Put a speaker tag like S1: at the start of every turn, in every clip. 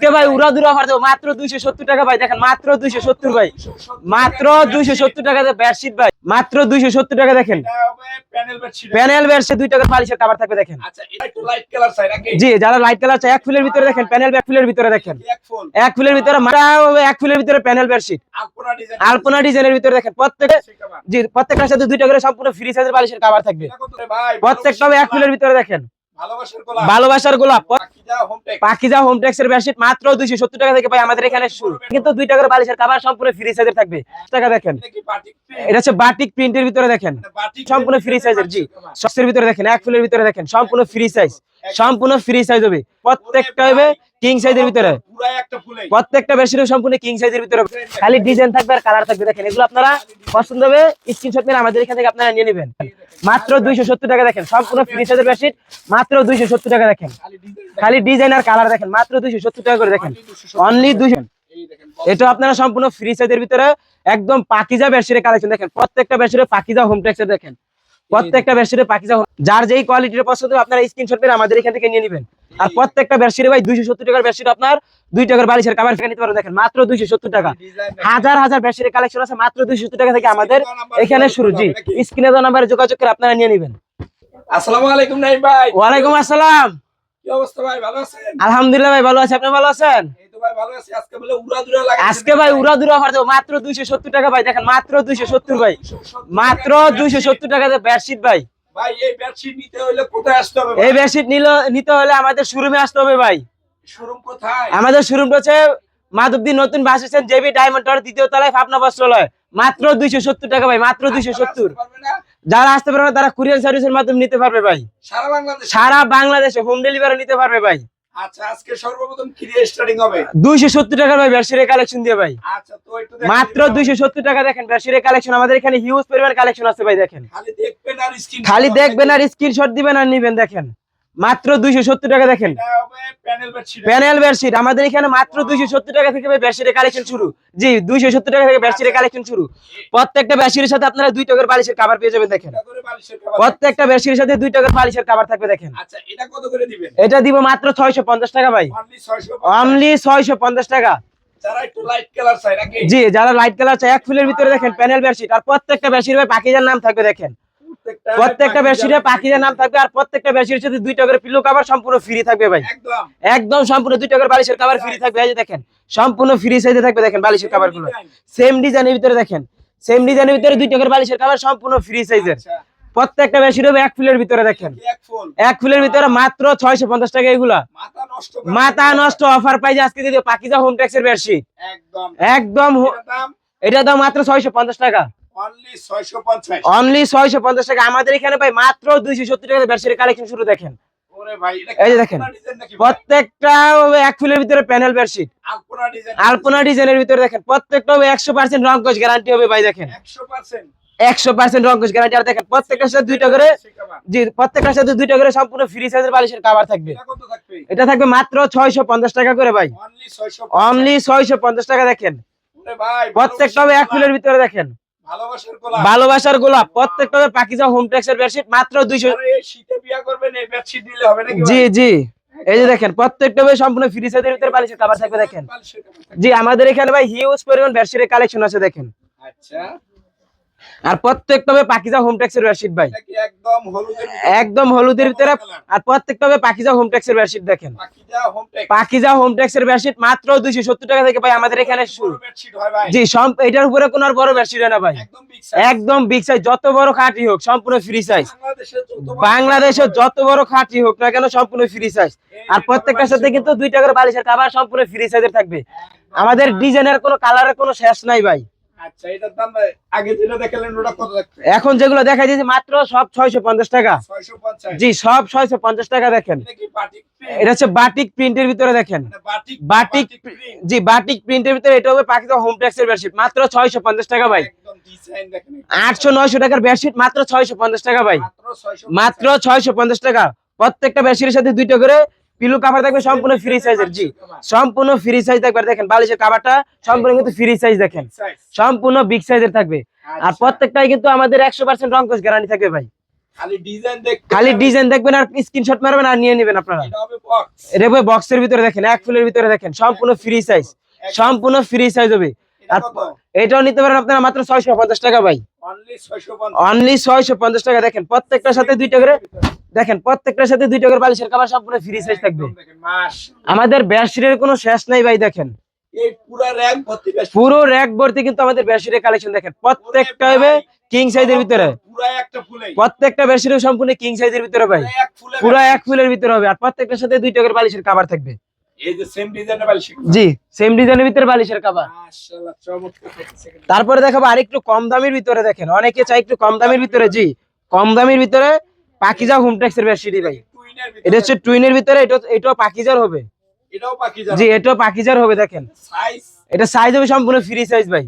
S1: আজকে ভাই উড়া দুরা দেবো। মাত্র দুইশো সত্তর টাকা ভাই দেখেন মাত্র দুইশো সত্তর ভাই। মাত্র দুইশো সত্তর টাকা বেডশিট ভাই মাত্র দুইশো সত্তর টাকা দেখেন।
S2: প্যানেল বেডশিট
S1: দুই টাকার বালিশের কাবার থাকবে দেখেন। জি যারা লাইট কালার চাই এক ফুলের ভিতরে দেখেন প্যানেল এক ফুলের ভিতরে দেখেন।
S2: এক
S1: ফুলের ভিতরে এক ফুলের ভিতরে প্যানেল বেডশিট
S2: আলপনা
S1: ডিজাইনের ভিতরে দেখেন প্রত্যেকটা জি প্রত্যেকটার সাথে দুইটা করে সম্পূর্ণ ফ্রি সাইজের পালিশের কাবার থাকবে। প্রত্যেকটা এক ফুলের ভিতরে দেখেন।
S2: ভালোবাসার গোলাপ। পাখিজা হোম
S1: ট্যাক্সের বেশি মাত্র দুইশো সত্তর টাকা থেকে পাই আমাদের এখানে শুরু। কিন্তু দুই টাকার বালিশের কাবার সম্পূর্ণ ফ্রি সাইজের থাকবে। টাকা দেখেন?
S2: এটা
S1: হচ্ছে বাটিক প্রিন্টের ভিতরে দেখেন। সম্পূর্ণ ফ্রি সাইজের জি। সক্সের ভিতরে দেখেন এক ফুলের ভিতরে দেখেন সম্পূর্ণ ফ্রি সাইজ সম্পূর্ণ ফ্রি সাইজ হবে। প্রত্যেকটা হবে কিং সাইজের ভিতরে। প্রত্যেকটা বেডশিট সম্পূর্ণ কিং সাইজের ভিতরে খালি ডিজাইন থাকবে আর কালার থাকবে। দেখেন এগুলো আপনারা পছন্দ হবে স্ক্রিনশট মেরে আমাদের এখান থেকে আপনারা নিয়ে নেবেন। মাত্র দুইশো সত্তর টাকা দেখেন সম্পূর্ণ ফ্রি সাইজের বেডশিট মাত্র দুইশো সত্তর টাকা দেখেন।
S2: খালি ডিজাইন
S1: আর কালার দেখেন মাত্র দুইশো সত্তর টাকা করে দেখেন। অনলি দুইশো এটা আপনারা সম্পূর্ণ ফ্রি সাইজের ভিতরে একদম পাকিজা বেডশিটের কালেকশন দেখেন। প্রত্যেকটা বেডশিটে পাকিজা হোম টেক্সের দেখেন। প্রত্যেকটা বেডশিটে পাকিজা যার যেই কোয়ালিটির পছন্দ আপনারা স্ক্রিনশট করে আমাদের এখান থেকে নিয়ে নেবেন। আর প্রত্যেকটা বেডশিটে ভাই দুইশো সত্তর টাকার বেডশিট আপনার দুই টাকার বালিশের কাবার থেকে নিতে পারেন দেখেন মাত্র দুইশো সত্তর টাকা। হাজার হাজার বেডশিটের কালেকশন আছে মাত্র দুইশো সত্তর টাকা থেকে আমাদের এখানে শুরু। জি স্ক্রিনে দেওয়া নাম্বারে যোগাযোগ করে আপনারা নিয়ে নেবেন।
S2: আসসালামু আলাইকুম ভাই।
S1: ওয়ালাইকুম আসসালাম। আলহামদুলিল্লাহ ভাই ভালো আছে। আপনি ভালো আছেন?
S2: আজকে
S1: ভাই উড়া দুরা অফার দেবো। মাত্র দুইশো সত্তর টাকা ভাই। দেখেন মাত্র দুইশো সত্তর ভাই। মাত্র দুইশো সত্তর টাকাতে বেডশিট ভাই।
S2: ভাই এই বেডশিট নিতে হলে কোথায় আসতে হবে
S1: এই বেডশিট নিতে হলে আমাদের শোরুমে আসতে হবে ভাই।
S2: শোরুম কোথায়?
S1: আমাদের শোরুম হচ্ছে মাধবদী নতুন bus stand JB diamond tower দ্বিতীয় তলায় পাবনা বস্ত্রালয়। মাত্র দুইশো সত্তর টাকা ভাই মাত্র দুইশো সত্তর? যারা আসতে পারবে না, তারা কুরিয়ার সার্ভিসের মাধ্যমে নিতে পারবে ভাই।
S2: সারা বাংলাদেশ?
S1: সারা বাংলাদেশে হোম ডেলিভারি নিতে পারবে ভাই।
S2: আচ্ছা আজকে সর্বপ্রথম কি স্টার্টিং হবে?
S1: দুইশো সত্তর টাকার ভাই বেডশিটের কালেকশন দিয়ে ভাই।
S2: আচ্ছা তো একটু দেখেন
S1: মাত্র
S2: দিন।
S1: দুইশো সত্তর টাকা দেখেন কালেকশন আমাদের এখানে হিউজ পরিমাণ কালেকশন আছে ভাই দেখেন।
S2: খালি দেখবেন আর স্ক্রিন
S1: খালি দেখবেন আর স্ক্রিনশট দিবেন আর নিবেন দেখেন। মাত্র দুইশো সত্তর টাকা দেখেন।
S2: প্যানেল বেডশিট
S1: আমাদের এখানে মাত্র দুইশো সত্তর টাকা থেকে বেডশিটের কালেকশন শুরু। জি দুইশো সত্তর টাকা থেকে বেডশিটের কালেকশন শুরু। প্রত্যেকটা বেডশিটের সাথে আপনারা দুই টাকার বালিশের কাভার পেয়ে যাবেন দেখেন। প্রত্যেকটা বেডশিটের সাথে দুই টাকার বালিশের কাবার থাকবে দেখেন।
S2: আচ্ছা এটা
S1: দিব মাত্র ছয়শো পঞ্চাশ টাকা ভাই।
S2: অনলি
S1: ছয়শো পঞ্চাশ। টাকা। জি যারা লাইট কালার চাই এক ফুলের ভিতরে দেখেন প্যানেল বেডশিট আর প্রত্যেকটা বেডশিট ভাই পাখিজার নাম থাকবে দেখেন।
S2: প্রত্যেকটা
S1: বেডশিটে পাখিজার নাম থাকবে আর প্রত্যেকটা বেডশিটের সাথে দুই টাকার পিলো কাভার সম্পূর্ণ ফ্রি থাকবে ভাই।
S2: একদম।
S1: সম্পূর্ণ দুই টাকার বালিশের কাভার ফ্রি থাকবে। এই যে দেখেন সম্পূর্ণ ফ্রি সাইজে থাকবে দেখেন বালিশের কাভারগুলো। সেম ডিজাইনের ভিতরে দেখেন সেম ডিজাইনের ভিতরে দুই টাকার বালিশের কাভার সম্পূর্ণ ফ্রি সাইজের
S2: আচ্ছা।
S1: প্রত্যেকটা বেশি হবে এক ফুলের ভিতরে দেখেন।
S2: এক
S1: ফুলের ভিতরে মাত্র ছয়শো পঞ্চাশ টাকা এগুলা।
S2: মাথা নষ্ট
S1: অফার পাই যে আজকে দিদি পাকিজা হোম ট্যাক্সের বেশি
S2: একদম।
S1: এটা দাম মাত্র ছয়শো পঞ্চাশ টাকা।
S2: অনলি 650
S1: ছয়শো পঞ্চাশ টাকা। আমাদের এখানে ভাই মাত্র দুইশো সত্তর টাকা বেডশিটের কালেকশন শুরু দেখেন।
S2: ওরে ভাই
S1: এই যে দেখেন। প্রত্যেকটা এক ফুলের ভিতরে প্যানেল বেডশিট
S2: আলপনা ডিজাইন
S1: আলপনা ডিজাইনের ভিতরে দেখেন প্রত্যেকটা একশো পার্সেন্ট রং কোচ গ্যারান্টি হবে ভাই দেখেন।
S2: 100%
S1: একশো পার্সেন্ট রং কোচ গ্যারান্টি আর দেখেন প্রত্যেকটার সাথে দুইটা করে জি প্রত্যেকটার সাথে দুইটা করে সম্পূর্ণ ফ্রি সাইজের বালিশের কাভার থাকবে।
S2: এটা থাকবে?
S1: মাত্র ছয়শো পঞ্চাশ টাকা করে ভাই।
S2: অনলি
S1: ছয়শো পঞ্চাশ। টাকা দেখেন। প্রত্যেকটা এক ফুলের ভিতরে দেখেন।
S2: ভালোবাসার গোলাপ।
S1: প্রত্যেকটা পাকিস্তান পাকিজা হোম ট্যাক্সের বেডশিট মাত্র দুইশো
S2: শীতে বিয়া করবেন এই বেডশিট দিলে হবে না
S1: জি জি। এই যে দেখেন প্রত্যেকটা ভাই সম্পূর্ণ ফ্রি সাইজের ভিতরে বালিশের কভার থাকবে দেখেন। জি আমাদের এখানে ভাই হিউজ পরিমাণ বেডশিটের কালেকশন আছে দেখেন।
S2: আচ্ছা।
S1: আর প্রত্যেকটা হবে পাকিজা হোম ট্যাক্সের বেডশিট ভাই।
S2: একদম হলুদের
S1: একদম হলুদের ভিতরে আর প্রত্যেকটা হবে পাকিজা হোম ট্যাক্সের বেডশিট দেখেন। পাকিজা হোম ট্যাক্সের বেডশিট মাত্র দুইশো সত্তর টাকা থেকে ভাই আমাদের এখানে শুরু।
S2: হয়
S1: জি সব এটার উপরে কোনো আর বড় বেডশিট হয় না ভাই।
S2: একদম বিগ সাইজ
S1: যত বড় খাটি হোক সম্পূর্ণ ফ্রি সাইজ
S2: বাংলাদেশে যত বড়-
S1: খাটি হোক না কেন সম্পূর্ণ ফ্রি সাইজ আর প্রত্যেকটার সাথে কিন্তু দুই টাকার বালিশের কাভার সম্পূর্ণ ফ্রি সাইজের থাকবে। আমাদের ডিজাইনের কোনো কালারের কোনো শেষ নাই ভাই।
S2: আচ্ছা
S1: এখন যেগুলো দেখা যাচ্ছে মাত্র সব ছয়শো পঞ্চাশ টাকা। জি সব ছয়শো পঞ্চাশ টাকা দেখেন।
S2: এটা বাটিক
S1: হচ্ছে বাটিক প্রিন্টের ভিতরে দেখেন।
S2: বাটিক
S1: জি বাটিক প্রিন্টের ভিতরে এটা হবে পাকিস্তান হোম ট্যাক্সের বেডশিট মাত্র ছয়শো পঞ্চাশ টাকা ভাই। আটশো নয়শো টাকার বেডশিট মাত্র ছয়শো পঞ্চাশ টাকা ভাই।
S2: মাত্র
S1: ছয়শো পঞ্চাশ। টাকা। প্রত্যেকটা বেডশিটের সাথে দুইটা করে পিলু কাভার থাকবে সম্পূর্ণ ফ্রি সাইজের জি। সম্পূর্ণ ফ্রি সাইজ থাকবে। আর দেখেন বালিশের কাভারটা সম্পূর্ণ কিন্তু ফ্রি সাইজ দেখেন। সম্পূর্ণ বিগ সাইজের থাকবে। আর
S2: আচ্ছা।
S1: প্রত্যেকটাই কিন্তু আমাদের একশো পার্সেন্ট রং কোচ গ্যারান্টি থাকবে ভাই।
S2: খালি ডিজাইন দেখতে
S1: খালি ডিজাইন দেখবেন আর স্ক্রিনশট মারবেন আর নিয়ে নেবেন আপনারা।
S2: এটা
S1: বক্সের ভিতরে দেখেন এক ফুলের ভিতরে দেখেন সম্পূর্ণ ফ্রি সাইজ সম্পূর্ণ ফ্রি সাইজ হবে। এটাও নিতে পারেন আপনারা মাত্র ছয়শো পঞ্চাশ টাকা ভাই।
S2: অনলি
S1: ছয়শো পঞ্চাশ। টাকা। দেখেন প্রত্যেকটার সাথে দুইটা করে দেখেন প্রত্যেকটার সাথে দুইটা করে বালিশের কাবার সম্পূর্ণ ফ্রি সাইজ থাকবে। আমাদের বেডশিটের কোনো শেষ নাই ভাই দেখেন।
S2: পুরো র‍্যাক ভর্তি
S1: কিন্তু আমাদের বেডশিটের কালেকশন দেখেন। প্রত্যেকটা হবে কিং সাইজের ভিতরে।
S2: পুরো
S1: প্রত্যেকটা বেডশিট সম্পূর্ণ কিং সাইজের ভিতরে ভাই। পুরো এক ফুলের ভিতরে হবে। আর প্রত্যেকটার সাথে দুইটা করে বালিশের কাবার থাকবে।
S2: এই যে সেম ডিজাইনের বালিশ
S1: জি সেম ডিজাইনের ভিতরে বালিশের কাবার
S2: মাশাআল্লাহ চমৎকার
S1: তারপরে দেখাবো আরেকটু কম দামের ভিতরে দেখেন। অনেকে চাই একটু কম দামের ভিতরে জি কম দামের ভিতরে পাকিজা হোমটেক্সের বেডশিট ভাই। এটা হচ্ছে টুইনের ভিতরে। এটা এটাও পাকিজার হবে।
S2: এটাও
S1: জি এটাও পাকিজার হবে দেখেন।
S2: সাইজ
S1: এটা সাইজ হবে সম্পূর্ণ ফ্রি সাইজ ভাই।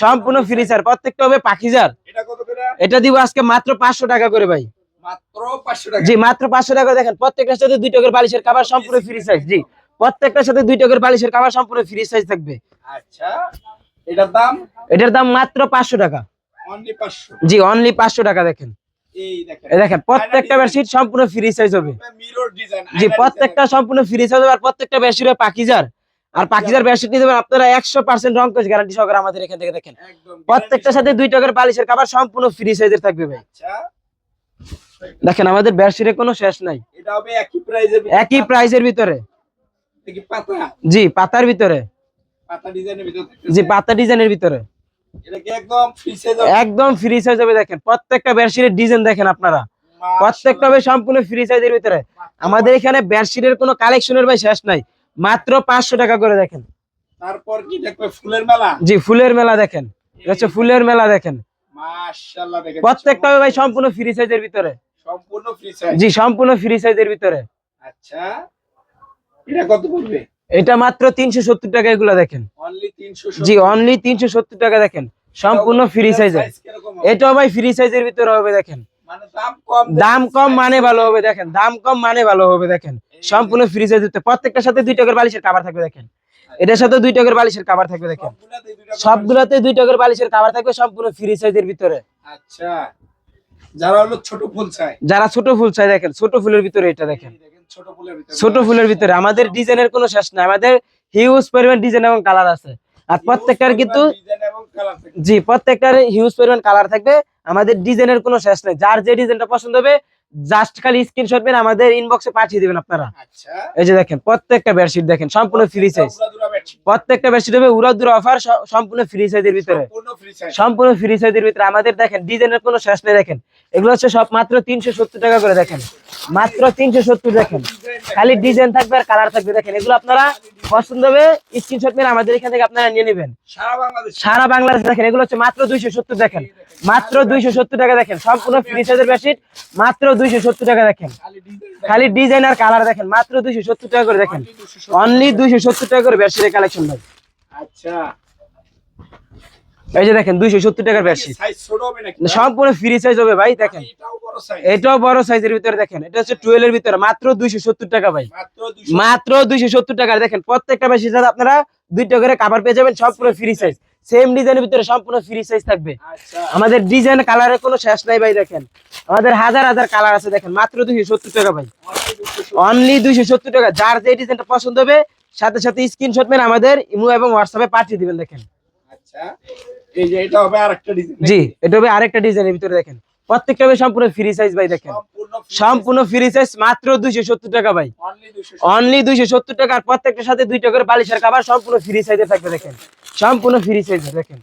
S1: সম্পূর্ণ ফ্রি সাইজ প্রত্যেকটা হবে পাকিজার
S2: এটা কত করে?
S1: এটা দিব আজকে মাত্র পাঁচশো টাকা করে ভাই।
S2: মাত্র 500 টাকা।
S1: জি মাত্র পাঁচশো টাকা দেখেন। প্রত্যেকটার সাথে দুই টাকার বালিশের কাবার সম্পূর্ণ ফ্রি সাইজ জি। প্রত্যেকটার সাথে দুই টকের বালিশের কাবার সম্পূর্ণ ফ্রি সাইজ থাকবে।
S2: আচ্ছা এটার দাম?
S1: এটার দাম মাত্র পাঁচশো টাকা।
S2: অনলি 500
S1: জি অনলি পাঁচশো টাকা দেখেন।
S2: এই দেখেন।
S1: প্রত্যেকটা বেডশিট সম্পূর্ণ ফ্রি সাইজ হবে।
S2: মিরর ডিজাইন
S1: জি প্রত্যেকটা সম্পূর্ণ ফ্রি সাইজ হবে আর প্রত্যেকটা বেডশিট হবে পাকিজার। আর পাকিজার বেডশিট নিতে পারেন আপনারা একশো পার্সেন্ট রং কোচ গ্যারান্টি সহকারে আমাদের এখান থেকে দেখেন। প্রত্যেকটার সাথে দুই টাকার বালিশের সম্পূর্ণ ফ্রি সাইজের থাকবে ভাই।
S2: আচ্ছা।
S1: দেখেন আমাদের বেডশিটের কোনো শেষ নাই।
S2: এটা হবে একই প্রাইজের
S1: একই ভিতরে। জি পাতার ভিতরে। জি পাতা ডিজাইনের ভিতরে।
S2: একদম ফ্রি সাইজ
S1: একদম ফ্রি সাইজ হবে দেখেন। প্রত্যেকটা বেডশিটের ডিজাইন দেখেন আপনারা। প্রত্যেকটা হবে সম্পূর্ণ ফ্রি সাইজের ভিতরে। আমাদের এখানে বেডশিটের কোনো কালেকশনের ভাই শেষ নাই। মাত্র পাঁচশো টাকা করে দেখেন।
S2: তারপর কি দেখবে? ফুলের মেলা?
S1: জি ফুলের মেলা দেখেন। হচ্ছে ফুলের মেলা দেখেন। প্রত্যেকটা ভাই সম্পূর্ণ ফ্রি সাইজের ভিতরে।
S2: সম্পূর্ণ ফ্রি সাইজ
S1: জি সম্পূর্ণ ফ্রি সাইজের ভিতরে।
S2: আচ্ছা। এটা কত পড়বে?
S1: এটা মাত্র তিনশো সত্তর টাকা এগুলো দেখেন।
S2: অনলি 300
S1: জি অনলি তিনশো সত্তর টাকা দেখেন। সম্পূর্ণ ফ্রি সাইজের এটাও ভাই ফ্রি সাইজের ভিতরে হবে দেখেন।
S2: মানে দাম কম
S1: মানে ভালো হবে দেখেন। দাম কম মানে ভালো হবে দেখেন। সম্পূর্ণ ফ্রি সাইজ প্রত্যেকটার সাথে দুই টাকার বালিশের কাবার থাকবে দেখেন। এটার সাথে দুই টাকার বালিশের কাবার থাকবে দেখেন।
S2: সবগুলাতে
S1: দুই টাকার বালিশের কাবার থাকবে সম্পূর্ণ ফ্রি সাইজের ভিতরে।
S2: আচ্ছা। যারা হলো ছোট ফুল চাই
S1: যারা ছোট ফুল চাই দেখেন ছোট ফুলের ভিতরে এটা দেখেন।
S2: ছোট ফুলের ভিতরে।
S1: আমাদের ডিজাইনের কোনো শেষ নাই। আমাদের হিউজ পরিমাণ ডিজাইন এবং কালার আছে। আর প্রত্যেকটার কিন্তু জি প্রত্যেকটার হিউজ পরিমাণ কালার থাকবে। আমাদের ডিজাইনের কোনো শেষ নাই। যার যে ডিজাইনটা পছন্দ হবে জাস্ট খালি স্ক্রিনশট মেরে আমাদের ইনবক্সে পাঠিয়ে দিবেন আপনারা।
S2: আচ্ছা।
S1: এই যে দেখেন প্রত্যেকটা বেডশিট দেখেন সম্পূর্ণ ফ্রি সাইজ প্রত্যেকটা বেডশিট হবে উড়া দূর অফার সম্পূর্ণ ফ্রি সাইজের ভিতরে।
S2: সম্পূর্ণ ফ্রি সাইজ
S1: সম্পূর্ণ ফ্রি সাইজের ভিতরে। আমাদের দেখেন ডিজাইনের কোনো শেষ নেই দেখেন। এগুলো হচ্ছে সব মাত্র তিনশো সত্তর টাকা করে দেখেন। মাত্র তিনশো সত্তর দেখেন। খালি ডিজাইন থাকবে আর কালার থাকবে দেখেন। এগুলো আপনারা পছন্দ হবে স্ক্রিনশট মেরে আমাদের এখান থেকে আপনারা নিয়ে নেবেন।
S2: সারা বাংলাদেশ।
S1: সারা বাংলাদেশ দেখেন এগুলো হচ্ছে মাত্র দুইশো সত্তর দেখেন। মাত্র দুইশো সত্তর টাকা দেখেন সম্পূর্ণ ফ্রি সাইজের বেডশিট মাত্র দুইশো সত্তর টাকা দেখেন।
S2: খালি ডিজাইন
S1: খালি ডিজাইন আর কালার দেখেন মাত্র দুইশো সত্তর টাকা করে দেখেন। অনলি দুইশো সত্তর। টাকা করে বেডশিটের কালেকশন ভাই।
S2: আচ্ছা।
S1: এই যে দেখেন দুইশো সত্তর টাকার
S2: সাইজ নাকি?
S1: সম্পূর্ণ ফ্রি সাইজ হবে ভাই দেখেন।
S2: এটাও বড় সাইজ
S1: সাইজের ভিতরে দেখেন এটা হচ্ছে টুয়েলভ এর ভিতরে মাত্র দুইশো সত্তর টাকা ভাই।
S2: মাত্র
S1: দুইশো সত্তর। টাকা দেখেন প্রত্যেকটা বেশি সাথে আপনারা দুইটা করে কাভার পেয়ে যাবেন সম্পূর্ণ ফ্রি সাইজ সেম ডিজাইনের ভিতরে সম্পূর্ণ ফ্রি সাইজ থাকবে।
S2: আচ্ছা।
S1: আমাদের ডিজাইন কালারের কোনো শেষ নাই ভাই দেখেন। আমাদের হাজার হাজার কালার আছে দেখেন মাত্র দুইশো সত্তর টাকা ভাই। অনলি দুইশো সত্তর টাকা যার যে ডিজাইনটা পছন্দ হবে সাথে সাথে স্ক্রিনশট মেরে আমাদের ইমো এবং হোয়াটসঅ্যাপে পাঠিয়ে দিবেন দেখেন।
S2: আচ্ছা। এই যে এটা হবে আরেকটা ডিজাইন
S1: জি এটা হবে আরেকটা ডিজাইনের ভিতরে দেখেন। প্রত্যেকটা হবে সম্পূর্ণ ফ্রি সাইজ ভাই দেখেন।
S2: সম্পূর্ণ
S1: ফ্রি সাইজ মাত্র দুইশো সত্তর টাকা ভাই।
S2: অনলি 200
S1: দুইশো সত্তর টাকা আর প্রত্যেকটার সাথে দুইটা করে বালিশের কাবার সম্পূর্ণ ফ্রি সাইজে থাকবে দেখেন। সম্পূর্ণ ফ্রি সাইজে দেখেন।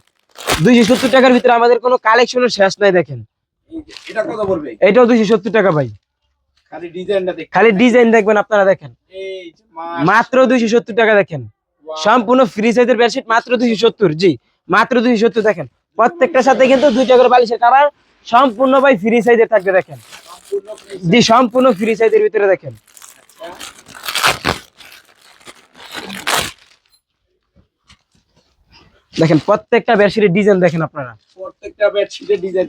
S1: দুইশো সত্তর টাকার ভিতরে আমাদের কোনো কালেকশনের শেষ নাই দেখেন।
S2: এটা কত পড়বে?
S1: এটাও দুইশো সত্তর টাকা ভাই।
S2: খালি ডিজাইনটা দেখ
S1: খালি ডিজাইন দেখবেন আপনারা দেখেন। মাত্র দুইশো সত্তর টাকা দেখেন। সম্পূর্ণ ফ্রি সাইজের বেডশিট মাত্র দুইশো সত্তর জি। মাত্র দুইশো সত্তর দেখেন। প্রত্যেকটার সাথে কিন্তু দুইটা করে বালিশের কাবার সম্পূর্ণ ভাই ফ্রি সাইজের থাকবে দেখেন।
S2: সম্পূর্ণ
S1: জি সম্পূর্ণ ফ্রি সাইজের ভিতরে দেখেন। দেখেন প্রত্যেকটা বেডশিটের ডিজাইন দেখেন আপনারা।
S2: প্রত্যেকটা বেডশিটের ডিজাইন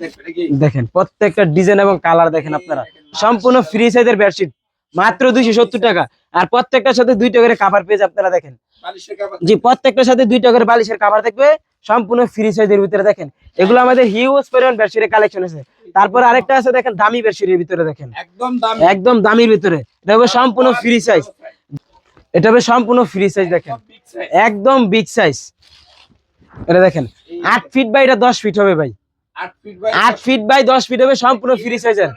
S1: দেখেন প্রত্যেকটা ডিজাইন এবং কালার দেখেন আপনারা। সম্পূর্ণ ফ্রি সাইজের বেডশিট মাত্র দুইশো সত্তর টাকা। আর প্রত্যেকটার সাথে দুইটা করে কাভার পেজ আপনারা দেখেন।
S2: বালিশের
S1: জি প্রত্যেকটার সাথে দুইটা করে বালিশের কাভার থাকবে সম্পূর্ণ ফ্রি সাইজের ভিতরে দেখেন। এগুলো আমাদের হিউজ পরিমাণ বেডশিটের কালেকশন আছে। তারপর আরেকটা আছে দেখেন দামি বেডশিটের ভিতরে দেখেন।
S2: একদম দাম।
S1: একদম দামির ভিতরে। এটা হবে সম্পূর্ণ ফ্রি সাইজ এটা হবে সম্পূর্ণ ফ্রি সাইজ দেখেন। একদম বিগ সাইজ এটা দেখেন আট ফিট বাই এটা দশ ফিট হবে ভাই।
S2: আট ফিট বাই
S1: দশ ফিট হবে সম্পূর্ণ ফ্রি সাইজের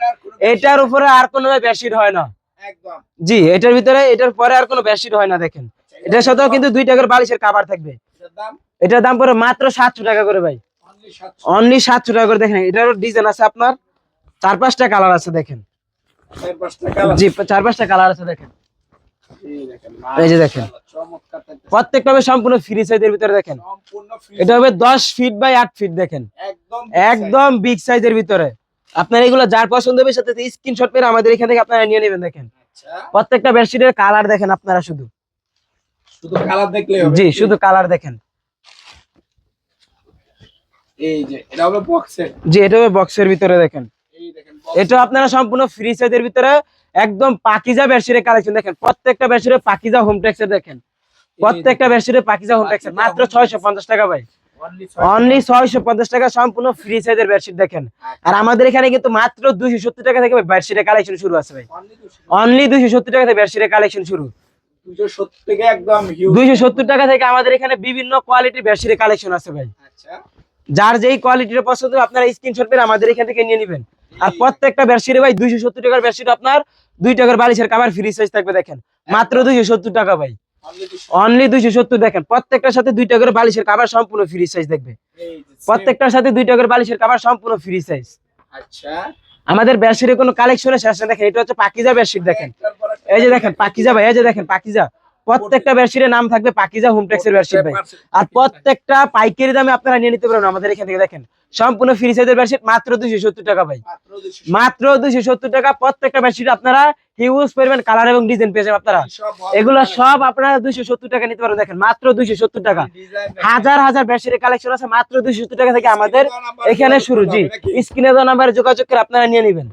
S1: এটার উপরে আর কোনো বেডশিট হয় না। জি এটার ভিতরে এটার পরে আর কোনো বেডশিট হয় না দেখেন। এটার সাথেও কিন্তু দুই টাকার বালিশের কাভার থাকবে।
S2: এটার দাম?
S1: এটার পড়ে মাত্র সাতশো টাকা করে ভাই।
S2: অনলি
S1: সাতশো। টাকা করে দেখেন এটারও ডিজাইন আছে আপনার। চার পাঁচটা কালার আছে দেখেন। জি চার পাঁচটা কালার আছে দেখেন।
S2: এই দেখেন
S1: যে দেখেন। প্রত্যেকটা হবে সম্পূর্ণ ফ্রি সাইজের ভিতরে দেখেন। এটা হবে দশ ফিট বাই আট ফিট দেখেন।
S2: একদম
S1: একদম বিগ সাইজের ভিতরে। আপনার এগুলো যার পছন্দ হবে সাথে স্ক্রিনশট মেরে আমাদের এখান থেকে আপনারা নিয়ে নেবেন দেখেন।
S2: আচ্ছা।
S1: প্রত্যেকটা বেডশিটের কালার দেখেন আপনারা শুধু।
S2: শুধু কালার দেখলে হবে
S1: জি শুধু কালার দেখেন।
S2: এই যে এটা হবে বক্সের
S1: জি এটা বক্সের ভিতরে দেখেন।
S2: এই দেখেন
S1: এটা আপনারা সম্পূর্ণ ফ্রি সাইজের ভিতরে একদম পাকিজা বেডশিটের কালেকশন দেখেন। প্রত্যেকটা বেডশিটে পাকিজা হোম টেক্সের দেখেন। প্রত্যেকটা বেডশিটে পাকিজা হোম টেক্সের মাত্র ছয়শো পঞ্চাশ টাকা ভাই।
S2: অনলি
S1: ছয়শো পঞ্চাশ টাকা সম্পূর্ণ ফ্রি সাইজের বেডশিট দেখেন। আর আমাদের এখানে কিন্তু মাত্র দুইশো সত্তর টাকা থেকে বেডশিটের কালেকশন শুরু আছে ভাই।
S2: অনলি
S1: দুইশো সত্তর। টাকা থেকে বেডশিটের কালেকশন শুরু। দুইশো সত্তর টাকা থেকে আমাদের এখানে বিভিন্ন কোয়ালিটির বেডশিটের কালেকশন আছে ভাই।
S2: আচ্ছা।
S1: যার যেই কোয়ালিটির পছন্দ আপনারা স্ক্রিনশট মেরে আমাদের এখান থেকে নিয়ে নেবেন। আর প্রত্যেকটা বেডশিটে ভাই দুইশো সত্তর টাকার বেডশিট আপনার দুই টাকার বালিশের কাভার ফ্রি সাইজ থাকবে দেখেন। মাত্র দুইশো সত্তর টাকা ভাই।
S2: অনলি
S1: দুইশো সত্তর। দেখেন প্রত্যেকটার সাথে দুইটা করে বালিশের কাবার সম্পূর্ণ ফ্রি সাইজ দেখবে। প্রত্যেকটার সাথে দুইটা করে বালিশের কাবার সম্পূর্ণ ফ্রি সাইজ
S2: আচ্ছা।
S1: আমাদের বেডশিটের কোনো কালেকশনের শেষ দেখেন এটা হচ্ছে পাকিজা বেডশিট দেখেন। এই যে দেখেন পাকিজা ভাই এই যে দেখেন পাকিজা। প্রত্যেকটা বেডশিটের নাম থাকবে পাকিজা হোমটেক্সের বেডশিট ভাই। আর প্রত্যেকটা পাইকারি দামে আপনারা নিয়ে নিতে পারবেন আমাদের এখান থেকে দেখেন। সম্পূর্ণ ফ্রি সাইজের বেডশিট মাত্র দুইশো সত্তর টাকা ভাই।
S2: মাত্র
S1: দুইশো সত্তর টাকা। প্রত্যেকটা বেডশিট আপনারা হিউজ পরিমাণ কালার এবং ডিজাইন পেয়ে যাবেন আপনারা। এগুলো সব আপনারা দুইশো সত্তর টাকা নিতে পারবেন দেখেন। মাত্র দুইশো সত্তর টাকা। হাজার হাজার বেডশিটের কালেকশন আছে মাত্র দুইশো সত্তর টাকা থেকে আমাদের এখানে শুরু জি। স্ক্রিনে দেওয়া নাম্বারে যোগাযোগ করে আপনারা নিয়ে নেবেন।